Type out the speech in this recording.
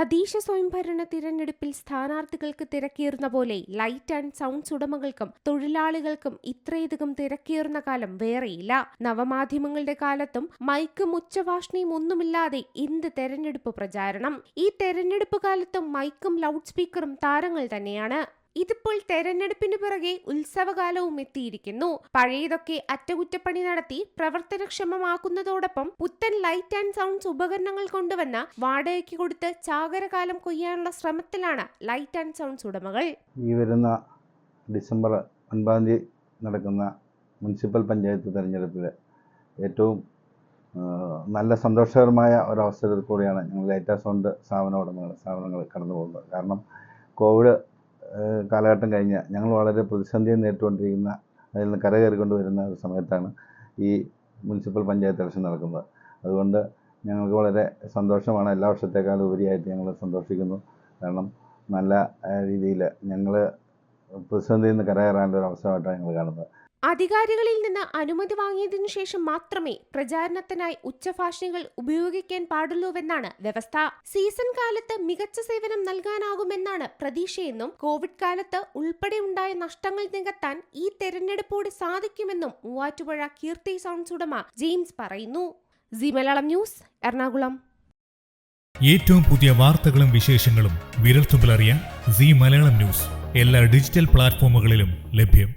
തദ്ദേശ സ്വയംഭരണ തിരഞ്ഞെടുപ്പിൽ സ്ഥാനാർത്ഥികൾക്ക് തിരക്കേറുന്ന പോലെ ലൈറ്റ് ആൻഡ് സൗണ്ട്സ് ഉടമകൾക്കും തൊഴിലാളികൾക്കും ഇത്രയധികം തിരക്കേറുന്ന കാലം വേറെയില്ല. നവമാധ്യമങ്ങളുടെ കാലത്തും മൈക്കും ഉച്ചഭാഷണിയും ഒന്നുമില്ലാതെ എന്ത് തെരഞ്ഞെടുപ്പ് പ്രചാരണം? ഈ തെരഞ്ഞെടുപ്പ് കാലത്തും മൈക്കും ലൗഡ് സ്പീക്കറും താരങ്ങൾ തന്നെയാണ്. ഇതിപ്പോൾ തെരഞ്ഞെടുപ്പിന് പിറകെ ഉത്സവകാലവും എത്തിയിരിക്കുന്നു. പഴയതൊക്കെ അറ്റകുറ്റപ്പണി നടത്തി പ്രവർത്തനക്ഷമമാക്കുന്നതോടൊപ്പം പുത്തൻ ലൈറ്റ് ആൻഡ് സൗണ്ട്സ് ഉപകരണങ്ങൾ കൊണ്ടുവന്ന വാടകയ്ക്ക് കൊടുത്ത് ചാകരകാലം കൊയ്യാനുള്ള ശ്രമത്തിലാണ് ലൈറ്റ് ആൻഡ് സൗണ്ട്സ് ഉടമകൾ. ഈ വരുന്ന ഡിസംബർ ഒൻപതാം തീയതി നടക്കുന്ന മുനിസിപ്പൽ പഞ്ചായത്ത് തെരഞ്ഞെടുപ്പിൽ ഏറ്റവും നല്ല സന്തോഷകരമായ ഒരവസരത്തിൽ കൂടിയാണ് ഞങ്ങൾ ലൈറ്റ് ആൻഡ് സൗണ്ട് സ്ഥാപന ഉടമകൾ സ്ഥാപനങ്ങൾ കടന്നു പോകുന്നത് കാരണം കോവിഡ് കാലഘട്ടം കഴിഞ്ഞ് ഞങ്ങൾ വളരെ പ്രതിസന്ധിയെ നേരിട്ടുകൊണ്ടിരിക്കുന്ന അതിൽ നിന്ന് കരകയറിക്കൊണ്ട് വരുന്ന ഒരു സമയത്താണ് ഈ മുനിസിപ്പൽ പഞ്ചായത്ത് ഇലക്ഷൻ നടക്കുന്നത്. അതുകൊണ്ട് ഞങ്ങൾക്ക് വളരെ സന്തോഷമാണ്. എല്ലാ വർഷത്തേക്കാളും ഉപരിയായിട്ട് ഞങ്ങൾ സന്തോഷിക്കുന്നു. കാരണം നല്ല രീതിയിൽ ഞങ്ങൾ പ്രതിസന്ധിയിൽ നിന്ന് കരകയറാനുള്ള ഒരു അവസരമായിട്ടാണ് ഞങ്ങൾ കാണുന്നത്. അധികാരികളിൽ നിന്ന് അനുമതി വാങ്ങിയതിനു ശേഷം മാത്രമേ പ്രചാരണത്തിനായി ഉച്ചഭാഷണികൾ ഉപയോഗിക്കാൻ പാടുള്ളൂവെന്നാണ് വ്യവസ്ഥ. സീസൺ കാലത്ത് മികച്ച സേവനം നൽകാനാകുമെന്നാണ് പ്രതീക്ഷയെന്നും കോവിഡ് കാലത്ത് ഉൾപ്പെടെ ഉണ്ടായ നഷ്ടങ്ങൾ നികത്താൻ ഈ തെരഞ്ഞെടുപ്പോട് സാധിക്കുമെന്നും മൂവാറ്റുപുഴ കീർത്തി സൗണ്ട്സ് ഉടമ ജെയിംസ് പറയുന്നു. C Malayalam news Ernakulam. ഏറ്റവും പുതിയ വാർത്തകളും വിശേഷങ്ങളും വിരൽത്തുമ്പിലറിയാൻ സി മലയാളം ന്യൂസ്. എല്ലാ ഡിജിറ്റൽ പ്ലാറ്റ്ഫോമുകളിലും ലഭ്യം.